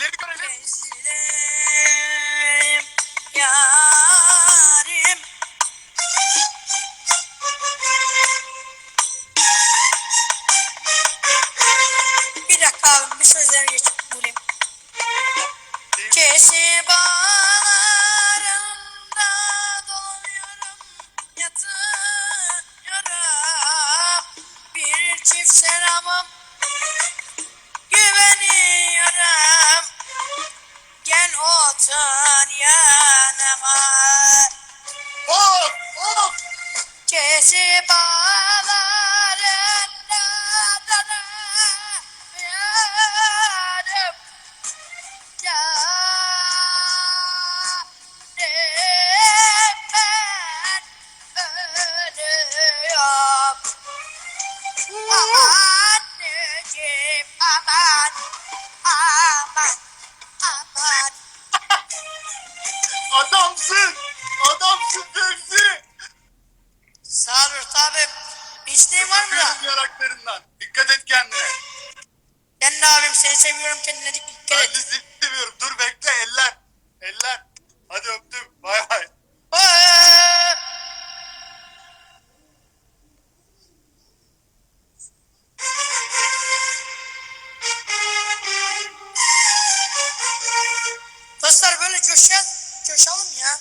Elleri görelim. Gözlerim Kesip bağlarında yanıp yanıp ben ölüyorum. Anneciğim aman aman aman. Adamsın! Adamsın Fevzi! Sağ ol Rıhtı abi. Bir isteğin var mı da? Öpüyorum yanaklarından. Dikkat et kendine. Ben abim seni seviyorum kendine dikkat Ben et. de seni seviyorum. Dur bekle eller. Eller. Hadi öptüm. Bay bay. Aa! Dostlar böyle coşalım, coşalım ya.